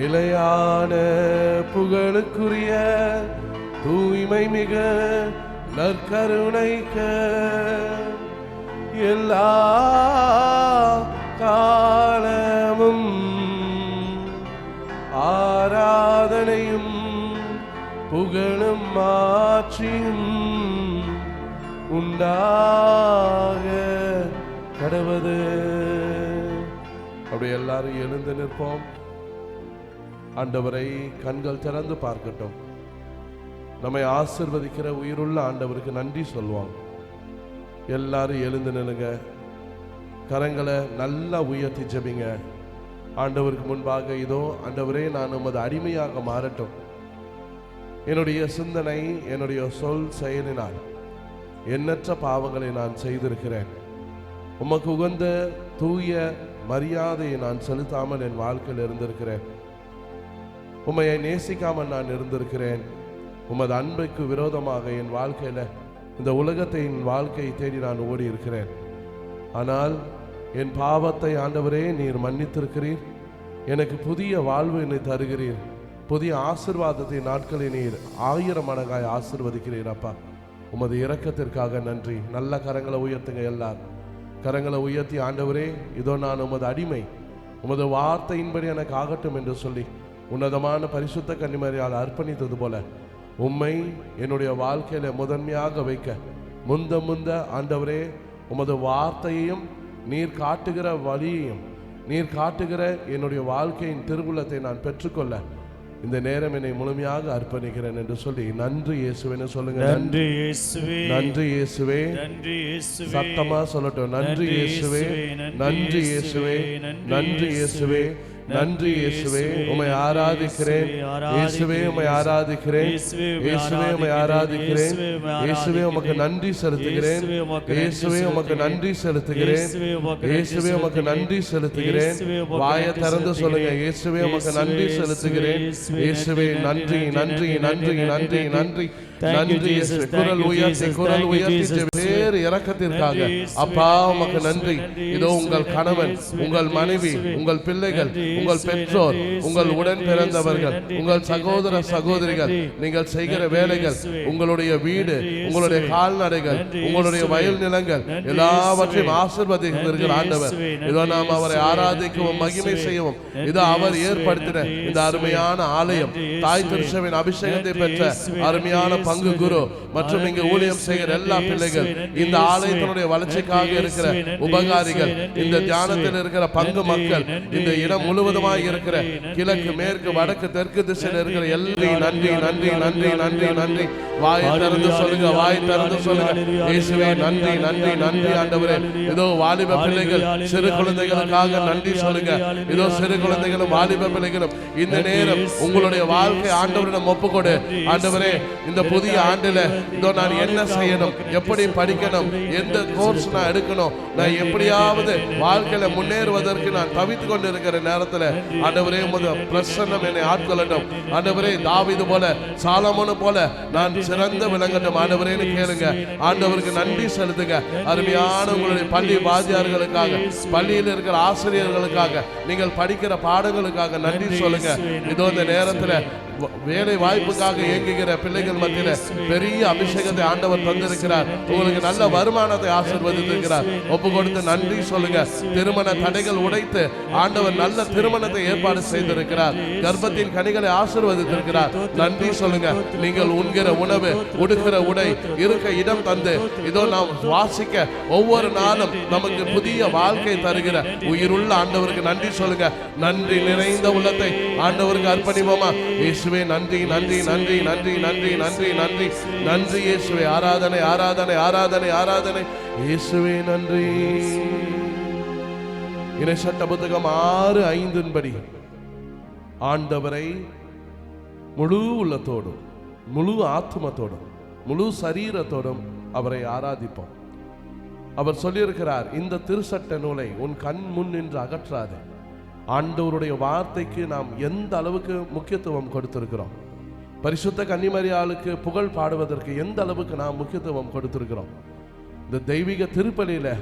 நிலையான புகழுக்குரிய தூய்மை மிக நற்கருணைக்க. எல்லா காலமும் ஆராதனையும் புகழும் மாற்றியும் உண்டாக கடவது அப்படி எல்லாரும் எழுந்து நிற்போம். ஆண்டவரை கண்கள் திறந்து பார்க்கட்டும். நம்மை ஆசிர்வதிக்கிற உயிருள்ள ஆண்டவருக்கு நன்றி சொல்லுவாங்க எல்லாரும் எழுந்து நிலுங்க கரங்களை நல்லா உயர்த்தி ஜபிங்க. ஆண்டவருக்கு முன்பாக இதோ ஆண்டவரே நான் உமது அடிமையாக மாறட்டும். என்னுடைய சிந்தனை என்னுடைய சொல் செயலினால் எண்ணற்ற பாவங்களை நான் செய்திருக்கிறேன். உமக்கு உகந்த தூய மரியாதையை நான் செலுத்தாமல் என் வாழ்க்கையில் இருந்திருக்கிறேன். உம்மையை நேசிக்காமல் நான் இருந்திருக்கிறேன். உமது அன்புக்கு விரோதமாக என் வாழ்க்கையில் இந்த உலகத்தை என் வாழ்க்கையை தேடி நான் ஓடி இருக்கிறேன் ஆனால் என் பாவத்தை ஆண்டவரே நீர் மன்னித்திருக்கிறீர். எனக்கு புதிய வாழ்வு என்னை தருகிறீர். புதிய ஆசிர்வாதத்தை நாட்களை நீர் ஆயிரம் மடங்காய் ஆசிர்வதிக்கிறீர் அப்பா. உமது இரக்கத்திற்காக நன்றி. நல்ல கரங்களை உயர்த்துங்க எல்லார் கரங்களை உயர்த்தி ஆண்டவரே இதோ நான் உமது அடிமை. உமது வார்த்தையின்படி எனக்கு ஆகட்டும் என்று சொல்லி உன்னதமான பரிசுத்த கன்னிமரியால் அர்ப்பணித்தது போல உம்மை என்னுடைய வாழ்க்கையில முதன்மையாக வைக்க முந்த முந்த ஆண்டவரே உமது வார்த்தையையும் நீர் காட்டுகிற வழியையும் நீர் காட்டுகிற என்னுடைய வாழ்க்கையின் திருவுள்ளத்தை நான் பெற்றுக்கொள்ள இந்த நேரம் என்னை முழுமையாக அர்ப்பணிக்கிறேன் என்று சொல்லி நன்றி இயேசுவேன்னு சொல்லுங்க. நன்றி இயேசுவே. நன்றி இயேசுவே. நன்றி இயேசுவே. சத்தமா சொல்லட்டும். நன்றி இயேசுவே. நன்றி இயேசுவே. நன்றி இயேசுவே. நன்றி இயேசுவே உம்மை ஆராதிக்கிறேன். இயேசுவே உம்மை ஆராதிக்கிறேன். இயேசுவே உம்மை ஆராதிக்கிறேன். இயேசுவே உமக்கு நன்றி செலுத்துகிறேன். இயேசுவே உமக்கு நன்றி செலுத்துகிறேன். இயேசுவே உமக்கு நன்றி செலுத்துகிறேன். வாயை திறந்து சொல்லுங்க. இயேசுவே உமக்கு நன்றி செலுத்துகிறேன். இயேசுவே நன்றி நன்றி நன்றி நன்றி. நன்றி. நன்றி இயேசுவே. குரல் உயர்த்தி குரல் உயர்த்தி வேறு இறக்கத்திற்காக. அப்பா உமக்கு நன்றி. இதோ உங்கள் கணவன் உங்கள் மனைவி உங்கள் பிள்ளைகள் உங்கள் பெற்றோர் உங்கள் உடன் பிறந்தவர்கள் உங்கள் சகோதர சகோதரிகள் நீங்கள் செய்கிற வேலைகள் உங்களுடைய வீடு உங்களுடைய கால்நடைகள் உங்களுடைய வயல் நிலங்கள் எல்லாவற்றையும் ஆசிர்வதித்திருக்கிற ஆண்டவர். இதோ நாம் அவரை ஆராதிக்கவும் மகிமை செய்யவும். இதோ அவர் ஏற்படுத்தின இந்த அருமையான ஆலயம் தாய் திருச்சவின் அபிஷேகத்தை பெற்ற அருமையான பங்கு குரு. மற்றும் இங்கு ஊழியம் செய்கிற எல்லா பிள்ளைகள் இந்த ஆலயத்தினுடைய வளர்ச்சிக்காக இருக்கிற உபகாரிகள் இந்த தியானத்தில் இருக்கிற பங்கு மக்கள் இந்த இடம் முழுவதுமாய் இருக்கிற கிழக்கு மேற்கு வடக்கு தெற்கு திசையில் இருக்கிற எல்லாரையும் நன்றி நன்றி நன்றி நன்றி நன்றி. வாய் திறந்து சொல்லுங்க வாய் திறந்து சொல்லுங்க. இயேசுவே நன்றி நன்றி நன்றி ஆண்டவரே. இதோ வாலிப பிள்ளைகள் சிறு குழந்தைகளுக்காக நன்றி சொல்லுங்க. இதோ சிறு குழந்தைகளும் வாலிப பிள்ளைகளும் இந்த நேரம் உங்களுடைய வாழ்க்கை ஆண்டவரிடம் ஒப்புக்கொடு. ஆண்டவரே இந்த புதிய ஆண்டுல இதோ நான் என்ன செய்யணும்? எப்படி படிக்கணும்? எந்த கோர்ஸ் நான் எடுக்கணும்? நான் எப்படியாவது வாழ்க்கையில முன்னேறுவதற்கு நான் தவித்து கொண்டு இருக்கிற நேரத்துல ஆண்டவரே உமது பிரசன்னம் என்னை ஆட்கொள்ளட்டும். ஆண்டவரே தாவீது போல சாலமோனு போல நான் சிறந்த விளங்கட்டும். ஆண்டவரேன்னு கேளுங்க. ஆண்டவருக்கு நன்றி செலுத்துங்க. அருமையான உங்களுடைய பள்ளி வாத்தியார்களுக்காக பள்ளியில் இருக்கிற ஆசிரியர்களுக்காக நீங்கள் படிக்கிற பாடங்களுக்காக நன்றி சொல்லுங்க. இதோ இந்த நேரத்துல வேலை வாய்ப்புக்காக இயங்குகிற பிள்ளைகள் மத்தியில பெரிய அபிஷேகத்தை ஆண்டவர் தந்திருக்கிறார். உங்களுக்கு நல்ல வருமானத்தை ஆசிர்வதித்திருக்கிறார். ஒப்பு கொடுத்து நன்றி சொல்லுங்க. திருமண தடைகள் உடைத்து ஆண்டவர் நல்ல திருமணத்தை ஏற்பாடு செய்திருக்கிறார். கர்ப்பத்தின் கனிகளை ஆசிர்வதித்திருக்கிறார். நன்றி சொல்லுங்க. நீங்கள் உண்கிற உணவு உடுக்கிற உடை இருக்க இடம் தந்து இதோ நாம் வாசிக்க ஒவ்வொரு நாளும் நமக்கு புதிய வாழ்க்கை தருகிற உயிருள்ள ஆண்டவருக்கு நன்றி சொல்லுங்க. நன்றி நிறைந்த உள்ளத்தை ஆண்டவருக்கு அர்ப்பணிப்போமா? இயேசுவே நன்றி நன்றி நன்றி நன்றி நன்றி நன்றி நன்றி. நன்றி இயேசுவே ஆராதனை ஆராதனை ஆராதனை ஆராதனை. இயேசுவே நன்றி. இணை சட்ட புத்தகம் ஆறு ஐந்தின்படி ஆண்டவரை முழு உள்ளத்தோடும் முழு ஆத்மத்தோடும் முழு சரீரத்தோடும் அவரை ஆராதிப்போம். அவர் சொல்லியிருக்கிறார் இந்த திருசட்ட நூலை உன் கண் முன் நின்று அகற்றாதே. ஆண்டவருடைய வார்த்தைக்கு நாம் எந்த அளவுக்கு முக்கியத்துவம் கொடுத்திருக்கிறோம்? பரிசுத்த கன்னிமரியாளுக்கு புகழ் பாடுவதற்கு எந்த அளவுக்கு நாம் முக்கியத்துவம் கொடுத்திருக்கிறோம்? இந்த தெய்வீக திருப்பலியில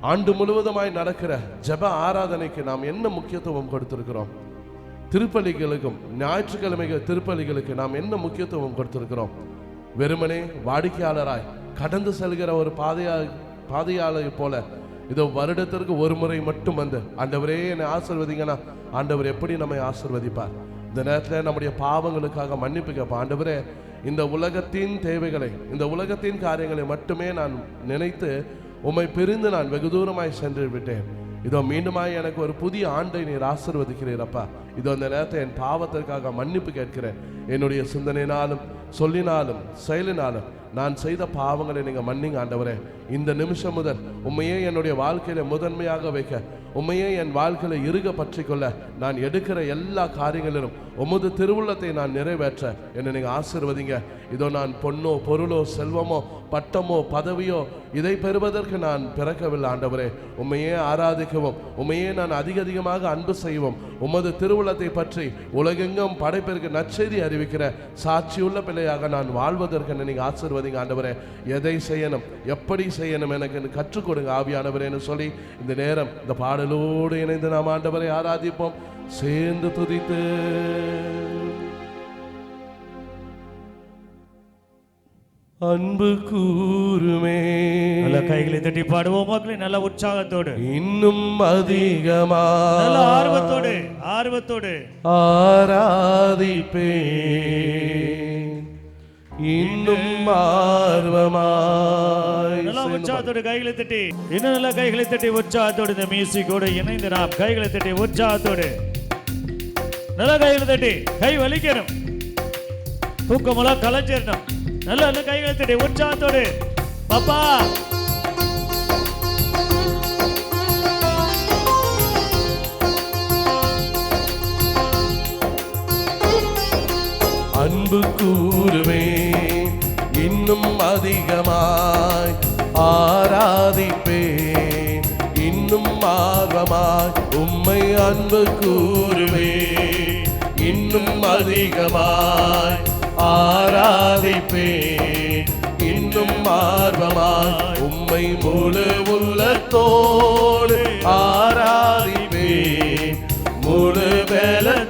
ஆண்டு முழுவதுமாய் நடக்கிற ஜெப ஆராதனைக்கு நாம் என்ன முக்கியத்துவம் கொடுத்திருக்கிறோம்? திருப்பலிகளுக்கும் ஞாயிற்றுக்கிழமைகள் திருப்பலிகளுக்கு நாம் என்ன முக்கியத்துவம் கொடுத்திருக்கிறோம்? வெறுமனே வாடிக்கையாளராய் கடந்து செல்கிற ஒரு பாதையா பாதையாளரை போல இதோ வருடத்திற்கு ஒரு முறை மட்டும் வந்து ஆண்டவரே என்னை ஆசிர்வதிங்கன்னா ஆண்டவர் எப்படி நம்மை ஆசிர்வதிப்பார்? இந்த நேரத்தில் நம்முடைய பாவங்களுக்காக மன்னிப்பு கேட்போம் ஆண்டவரே இந்த உலகத்தின் தேவைகளை இந்த உலகத்தின் காரியங்களை மட்டுமே நான் நினைத்து உம்மை பிரிந்து நான் வெகு தூரமாய் சென்று விட்டேன். இதோ மீண்டுமாய் எனக்கு ஒரு புதிய ஆண்டை நீர் ஆசிர்வதிக்கிறீரப்பா. இதோ இந்த நேரத்தை என் பாவத்திற்காக மன்னிப்பு கேட்கிறேன். என்னுடைய சிந்தனையினாலும் சொல்லினாலும் செயலினாலும் நான் செய்த பாவங்களை நீங்கள் மன்னிங்க ஆண்டவரே. இந்த நிமிஷம் முதல் உண்மையே என்னுடைய வாழ்க்கையில முதன்மையாக வைக்க உண்மையே என் வாழ்க்கையில இருக பற்றி கொள்ள நான் எடுக்கிற எல்லா காரியங்களிலும் உமது திருவுள்ளத்தை நான் நிறைவேற்ற. என்னை நீங்க ஆசிர்வதிங்க. இதோ நான் பொண்ணோ பொருளோ செல்வமோ பட்டமோ பதவியோ இதை பெறுவதற்கு நான் பிறக்கவில்லை ஆண்டவரே. உண்மையே ஆராதிக்கவும் உண்மையே நான் அதிக அதிகமாக அன்பு செய்வோம் உமது திருவுளத்தை பற்றி உலகெங்கும் படைப்பிற்கு நற்செய்தி அறிவிக்கிற சாட்சியுள்ள பிள்ளையாக நான் வாழ்வதற்கு என்னை நீங்க ஆசிர்வதிங்க ஆண்டவரே. எதை செய்யணும் எப்படி செய்யணும் எனக்கு கற்றுக் கொடுங்க ஆவியானவரேன்னு சொல்லி இந்த நேரம் இந்த பாடலோடு இணைந்து நாம் ஆண்டவரை ஆராதிப்போம். சேர்ந்து துதித்து. அன்பு கூறுமே. நல்ல கைகளை தட்டி பாடுவோம் மக்களே நல்ல உற்சாகத்தோடு. இன்னும் அதிகமா நல்ல ஆர்வத்தோடு ஆர்வத்தோடு. ஆராதிப்பே இன்னும் ஆர்வமாய் நல்ல உற்சாகத்தோடு கைகளை தட்டி இன்னும் நல்ல கைகளை தட்டி உற்சாகத்தோடு இந்த மியூசிக்கோடு இணைந்து நாம் கைகளை தட்டி உற்சாகத்தோடு. நல்ல கைகளை தட்டி கை வலிக்கணும். தூக்கமெல்லாம் கலைஞ்சிடணும் நல்ல நல்ல கைகளை தட்டி உற்சாகத்தோடு. பாப்பா. அன்பு கூறுவே இன்னும் அதிகமாய் ஆராதிப்பேன். இன்னும் ஆர்வமாய் உம்மை அன்பு கூறுவேன். இன்னும் அதிகமாய் ஆராதிப்பேன். இன்னும் ஆர்வமாய் உம்மை முழு உள்ளத்தோடு ஆராதிப்பேன். முழு வேலை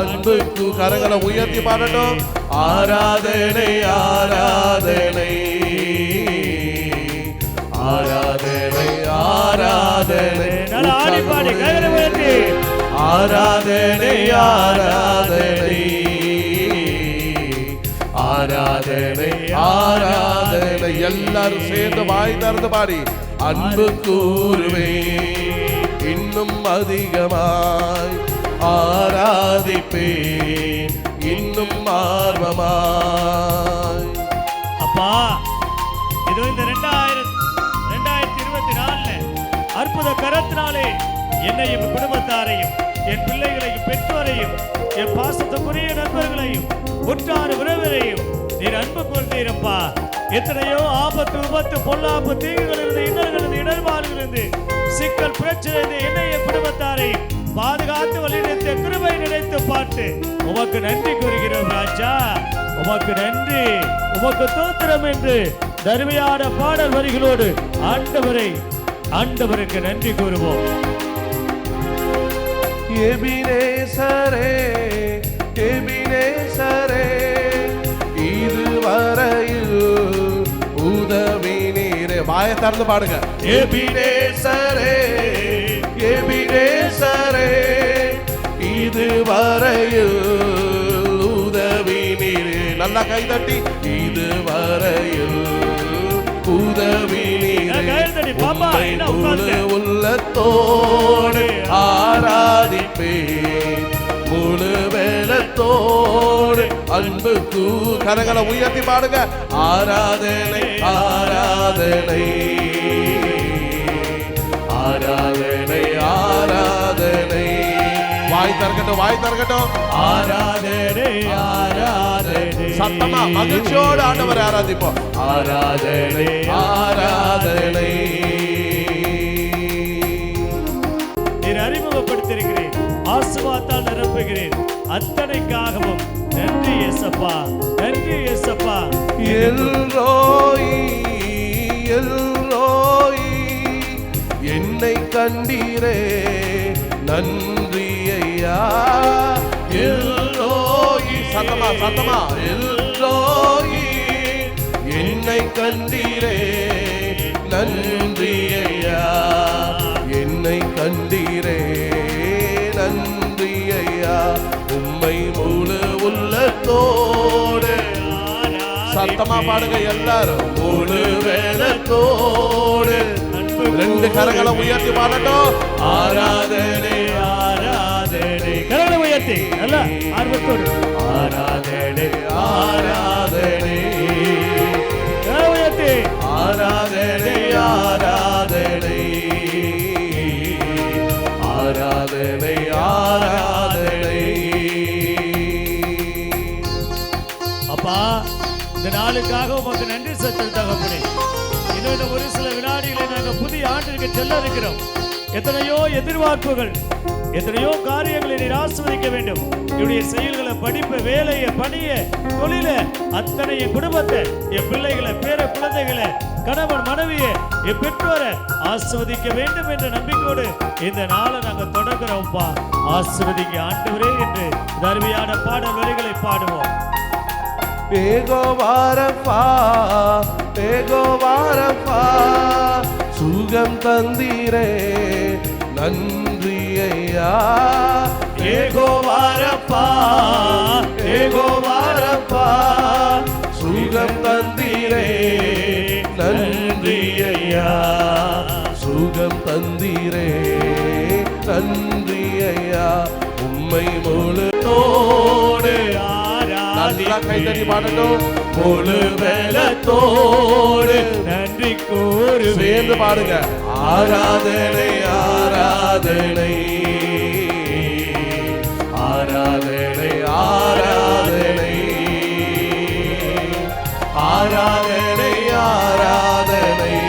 அன்புக்கு கரங்களை உயர்த்தி பாடட்டும். ஆராதனை ஆராதனை. ஆராதனை ஆராதனை. நல்ல ஆடி பாடி கைகளை உயர்த்தி. ஆராதனை ஆராதனை. ஆராதனை ஆராதனை. எல்லாரும் சேர்ந்து வாய் திறந்து பாடி. அன்பு கூறுவே இன்னும் அதிகமாய் ஆராதிப்பே இன்னும் ஆர்வமாய். அப்பா இதோ இந்த ரெண்டாயிரம் ரெண்டாயிரத்தி இருபத்தி நாலுல அற்புத கரத்தினாலே என்னையும் குடும்பத்தாரையும் என் பிள்ளைகளையும் பெற்றோரையும் என் பாசத்துக்குரிய நண்பர்களையும் உற்றார் உறவினரையும் நீர் அன்பு கொண்டீரப்பா எத்தனையோ ஆபத்து விபத்து பொல்லாப்பு தீங்குகளிலிருந்து இன்னல்களிலிருந்து இடர்பாடுகளிலிருந்து சிக்கல் பிரச்சனை இருந்து குடும்பத்தாரையும் பாதுகாத்து வழிநடத்த கிருபை நினைத்து பார்த்து உமக்கு நன்றி கூறுகிறோம் ராஜா. உமக்கு நன்றி. உமக்கு தோத்திரம் என்று தருமையான பாடல் வரிகளோடு ஆண்டவரை ஆண்டவருக்கு நன்றி கூறுவோம். எபினேசரே எபினேசரே இதுவரையில் உதவி நீரே வாயை திறந்து பாடுங்க. எபினேசரே எபினேசரே. இதுவரையில் உதவி நீரே நல்லா கை தட்டி இதுவரையில் உதவி நீரே? உள்ளத்தோடு ஆராதிப்பே முழு வேலத்தோடு அன்பு கூ கரங்களை உயர்த்தி பாடுங்க. ஆராதனை ஆராதனை. ஆராதனை ஆராதனை. வாய் திறக்கட்டும் வாய் திறக்கட்டும் ஆராதனை ஆராதனை சத்தமா மகிழ்ச்சியோடு ஆண்டவர் ஆராதிப்போம் ஆராதனை ஆராதனை நீர் அறிமுகப்படுத்தியிருக்கிறேன் ஆசுவாத்தால் நிரப்புகிறேன் அத்தனைக்காகவும் நன்றி ஏசப்பா நன்றி ஏசப்பா எல்ரோயி எல்ரோயி என்னை கண்டீரே நன்றி எல்லோயி சத்தமா சத்தமா. எல்லோயி என்னை கண்டீரே நன்றி ஐயா என்னை கண்டீரே நன்றி ஐயா உம்மை முழு உள்ளத்தோடு சத்தமா பாடுங்க எல்லாரும். முழு வேலத்தோடு ரெண்டு கரங்களை உயர்த்தி பாடட்டும். ஆராதனை ஆராதனை உயர்த்தி நல்ல ஆர்வத்தோடு. ஆராதனை ஆராதனை. ஆராதனை ஆராதனை. ஆராதனை ஆராதனை. அப்பா இந்த நாளுக்காக உமக்கு நன்றி செலுத்தல் தகப்பனே. இன்னும் ஒரு சில வினாடிகளை நாங்கள் புதிய ஆண்டிற்கு செல்ல இருக்கிறோம். எத்தனையோ எதிர்பார்ப்புகள் எத்தனையோ காரியங்களை நீர் ஆஸ்வதிக்க வேண்டும். என்னுடைய செயல்களை படிப்பை வேலையை பணியை தொழில அத்தனை என் குடும்பத்தை என் பிள்ளைகளை பேர குழந்தைகளை கணவன் மனைவியை என் பெற்றோரை ஆஸ்வதிக்க வேண்டும் என்ற நம்பிக்கையோடு இந்த நாளை நாங்கள் தொடங்குறோம்ப்பா. ஆஸ்வதிக்க ஆண்டவரே என்று தருமையான பாடல் வரிகளை பாடுவோம். பேகோ வாரப்பா பேகோ வாரப்பா சுகம் தந்தீரே. நன்றி ஐயா ஏகோ வாரப்பா ஏகோ வாரப்பா சுகம் தந்திரே நன்றி ஐயா சுகம் தந்திரே நன்றி ஐயா உம்மை முழுத்தோடு நல்லா கைத்தறி பாடட்டும்? முழு வேலத்தோடு நன்றி கூறுவே சேர்ந்து பாடுங்க. ஆராதனை ஆராதனை. ஆராதனை ஆராதனை. ஆராதனை ஆராதனை.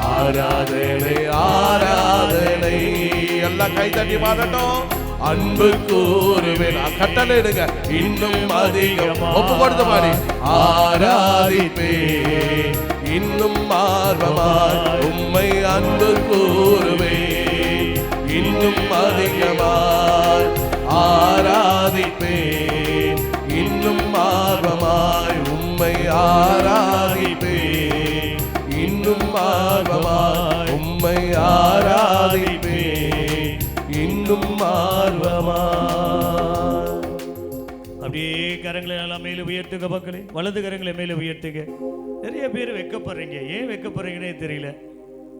ஆராதனை ஆராதனை. எல்லாம் கை தட்டி பாடட்டும். அன்பு கூறுவேன். கட்டளை எடுங்க. இன்னும் அதிகம். ஒப்பு கொடுத்து பாடி ஆராதிப்பே இன்னும் ஆர்வமாய் உம்மை அன்பு கூறுவேன். இன்னும் அதிகமாய் ஆராதிப்பே இன்னும் ஆர்வமாய் உம்மை ஆராதிப்பே இன்னும் ஆர்வமாய் அப்படியே கரங்களை எல்லாம் மேலே உயர்த்துங்க மக்களே. வலது கரங்களை மேலே உயர்த்துங்க. நிறைய பேர் வைக்கப்படுறீங்க. ஏன் வைக்கப்படுறீங்கன்னே தெரியல.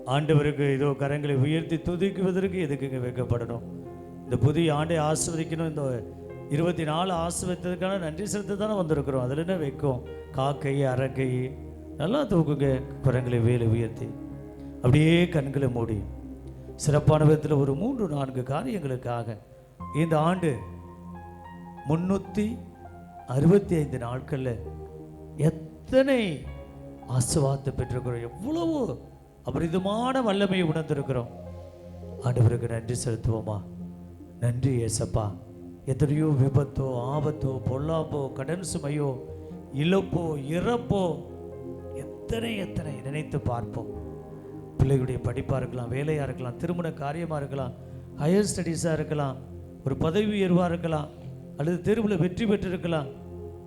ஆண்டவருக்கு ஏதோ கரங்களை உயர்த்தி துதிக்குவதற்கு எதுக்குங்க வைக்கப்படணும்? இந்த புதிய ஆண்டை ஆஸ்வதிக்கணும் இந்த இருபத்தி நாலு ஆசிர்வதித்ததுக்கான நன்றி செலுத்த தானே வந்திருக்கிறோம். அதில் என்ன வைக்கும்? காக்கை அரக்கை. நல்லா தூக்குங்க. கரங்களை வேலை உயர்த்தி. அப்படியே கண்களை மூடி. சிறப்பான விதத்தில் ஒரு மூன்று நான்கு காரியங்களுக்காக இந்த ஆண்டு முன்னூற்றி அறுபத்தி ஐந்து நாட்களில் எத்தனை ஆசுவாத்தை பெற்றிருக்கிறோம்? எவ்வளவோ அபரிதமான வல்லமையை உணர்ந்திருக்கிறோம். ஆண்டவருக்கு நன்றி செலுத்துவோமா? நன்றி ஏசப்பா எத்தனையோ விபத்தோ ஆபத்தோ பொல்லாப்போ கடன் சுமையோ இழப்போ இறப்போ எத்தனை எத்தனை நினைத்து பார்ப்போம். பிள்ளைகளுடைய படிப்பாக இருக்கலாம் வேலையாக இருக்கலாம் திருமண காரியமாக இருக்கலாம் ஹையர் ஸ்டடீஸாக இருக்கலாம் ஒரு பதவி உயர்வாக இருக்கலாம் அல்லது தெருவில் வெற்றி பெற்றிருக்கலாம்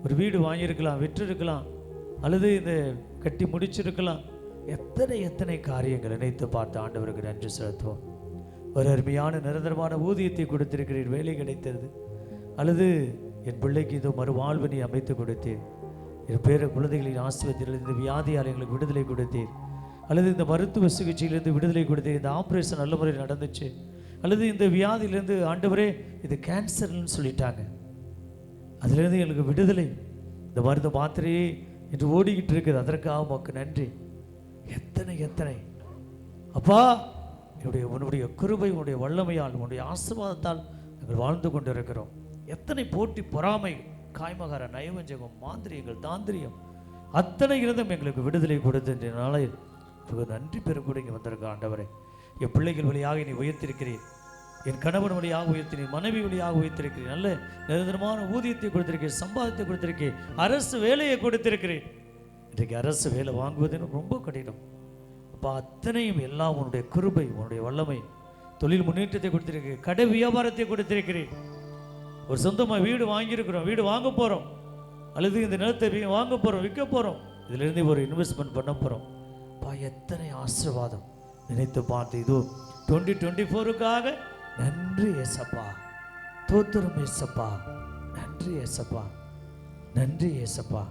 ஒரு வீடு வாங்கியிருக்கலாம் வெற்றிருக்கலாம் அல்லது இந்த கட்டி முடிச்சிருக்கலாம். எத்தனை எத்தனை காரியங்கள் நினைத்து பார்த்து ஆண்டவருக்கு நன்றி செலுத்துவோம். ஒரு அருமையான நிரந்தரமான ஊதியத்தை கொடுத்திருக்கிறீர் வேலை கிடைத்தது. அல்லது என் பிள்ளைக்கு இதோ மறுவாழ்வு நீ அமைத்து கொடுத்தீர். என் பேர குழந்தைகளின் ஆசிரியத்தில் இந்த வியாதியால் விடுதலை கொடுத்தீர். அல்லது இந்த மருத்துவ சிகிச்சையிலிருந்து விடுதலை கொடுத்தீர். இந்த ஆப்ரேஷன் நல்ல முறையில் நடந்துச்சு. அல்லது இந்த வியாதியிலேருந்து ஆண்டவரே இது கேன்சர்னு சொல்லிட்டாங்க. அதுலேருந்து எங்களுக்கு விடுதலை. இந்த மருந்து மாத்திரையே இன்று ஓடிக்கிட்டு இருக்குது. அதற்காக உமக்கு நன்றி. எத்தனை எத்தனை? அப்பா என்னுடைய உன்னுடைய கிருபை உன்னுடைய வல்லமையால் உன்னுடைய ஆசீர்வாதத்தால் நாங்கள் வாழ்ந்து கொண்டிருக்கிறோம். எத்தனை போட்டி பொறாமை காய்மகார நயவஞ்சகம் மாந்திரியங்கள் தாந்திரியம் அத்தனை இருந்தும் எங்களுக்கு விடுதலை கொடுத்த உங்களுக்கு நன்றி பெறக்கூட இங்கே வந்திருக்க ஆண்டவரே. என் பிள்ளைகள் வழியாக நீ உயர்த்திருக்கிறீர். என் கணவன் வழியாக உயர்த்தினேன் மனைவி வழியாக உயர்த்திருக்கிறேன் நல்ல நிரந்தரமான ஊதியத்தை கொடுத்திருக்கேன் சம்பாதத்தை கொடுத்திருக்கேன் அரசு வேலையை கொடுத்திருக்கிறேன் இன்றைக்கு அரசு வேலை வாங்குவது எனக்கு ரொம்ப கடினம். அப்போ அத்தனையும் எல்லாம் உன்னுடைய கிருபை உன்னுடைய வல்லமை. தொழில் முன்னேற்றத்தை கொடுத்திருக்கிறேன் கடை வியாபாரத்தை கொடுத்திருக்கிறேன் ஒரு சொந்தமாக வீடு வாங்கியிருக்கிறோம் வீடு வாங்க போகிறோம் அல்லது இந்த நிலத்தை வாங்க போகிறோம் விற்க போகிறோம் இதிலிருந்து ஒரு இன்வெஸ்ட்மெண்ட் பண்ண போகிறோம் பா எத்தனை ஆசீர்வாதம். நினைத்து பார்த்து இதோ டுவெண்ட்டி டுவெண்ட்டி ஃபோருக்காக நன்றி ஏசப்பா. தோத்திரம் ஏசப்பா. நன்றி ஏசப்பா. நன்றி ஏசப்பா.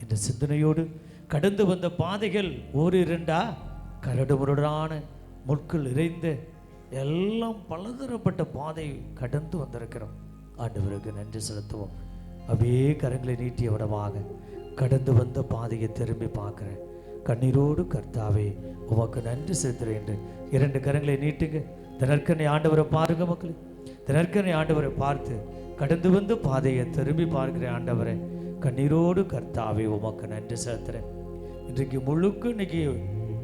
என்ற சிந்தனையோடு கடந்து வந்த பாதைகள் ஓரிரண்டா. கரடுமுரடான முட்கள் இறைந்த எல்லாம் பலதரப்பட்ட பாதை கடந்து வந்திருக்கிறோம். ஆண்டவருக்கு நன்றி செலுத்துவோம். அப்படியே கரங்களை நீட்டிய விடமாக கடந்து வந்த பாதையை திரும்பி பார்க்குறேன். கண்ணீரோடு கர்த்தாவே உமக்கு நன்றி செலுத்துகிறேன் என்று இரண்டு கரங்களை நீட்டுங்க. தினற்கனை ஆண்டவரை பாருங்க மக்களே. தினற்கனை ஆண்டவரை பார்த்து கடந்து வந்து பாதையை திரும்பி பார்க்கிற ஆண்டவரை கண்ணீரோடு கர்த்தாவே உமக்கு நன்றி செலுத்துறேன். இன்றைக்கு முழுக்க இன்னைக்கு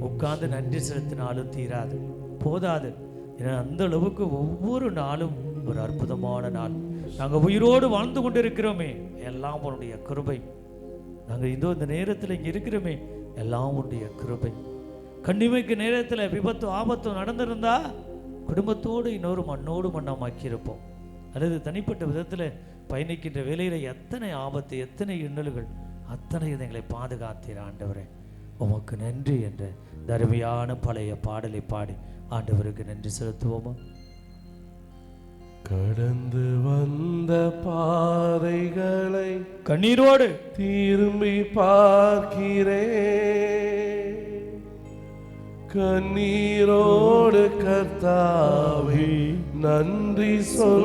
உட்கார்ந்து நன்றி செலுத்தினாலும் தீராது போதாது. ஏன்னா அந்த அளவுக்கு ஒவ்வொரு நாளும் ஒரு அற்புதமான நாள். நாங்கள் உயிரோடு வாழ்ந்து கொண்டிருக்கிறோமே எல்லாம் உன்னுடைய கிருபை. நாங்கள் இதோ இந்த நேரத்தில் இங்கே இருக்கிறோமே எல்லாம் உன்னுடைய கிருபை. கண்ணிமைக்கு நேரத்தில் விபத்து ஆபத்து நடந்திருந்தா குடும்பத்தோடு இன்னொரு மண்ணோடு மண்ணாமாக்கியிருப்போம். அல்லது தனிப்பட்ட விதத்தில் பயணிக்கின்ற வேலையில் எத்தனை ஆபத்து எத்தனை இன்னல்கள் அத்தனை எங்களை பாதுகாத்தீர் ஆண்டவரே. உமக்கு நன்றி என்ற தருமையான பழைய பாடலை பாடி ஆண்டவருக்கு நன்றி செலுத்துவோமா? கடந்து வந்த பாதைகளை கண்ணீரோடு திரும்பி பார்க்கிறேன். கண்ணீரோடு கர்த்தாவே நன்றி சொல்கிறேன்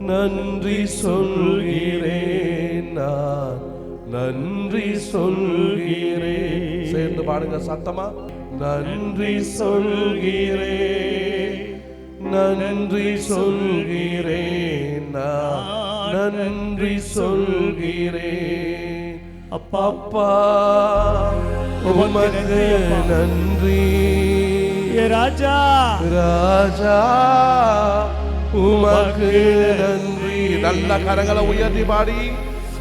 நன்றி சொல்கிறேன் நான் நன்றி சொல்கிறேன் சேர்ந்து பாடுங்க சத்தமா. நன்றி சொல்கிறேன் நன்றி சொல்கிறேன் நான் நன்றி சொல்கிறேன் அப்பா அப்பா. உமக்கு நன்றி. ராஜா. ராஜா உமக்கு நன்றி. நல்ல கரங்களை உயர்த்தி பாடி.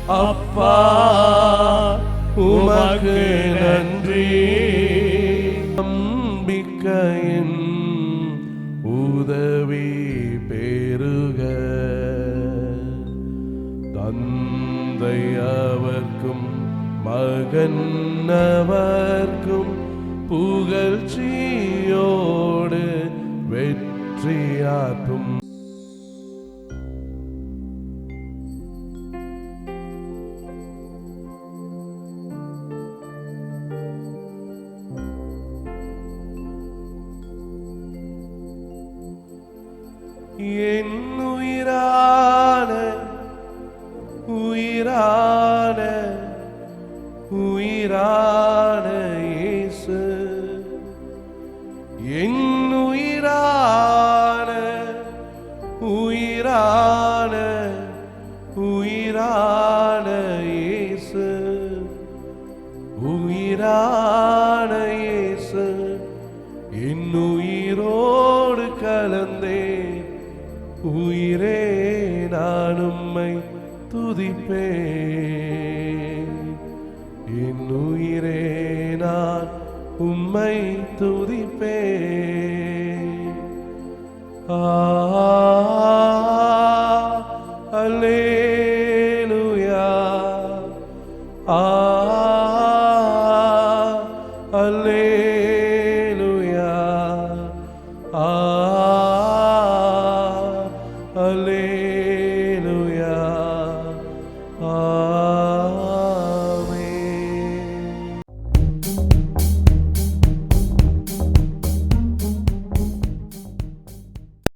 அப்பா உமக்கு நன்றி. நம்பிக்கையின் உதவி பெருக தந்தை அவர்க்கும் மகன்னவர்க்கும் புகழ்ச்சியோடு வெற்றியாற்றும் உயிரான இயேசு. என் உயிரான உயிரான உயிரான இயேசு. உயிரான இயேசு என் உயிரோடு கலந்தே உயிரே நான் உம்மை துதிப்பேன். நான் உம்மை துதிப்பே ஆ.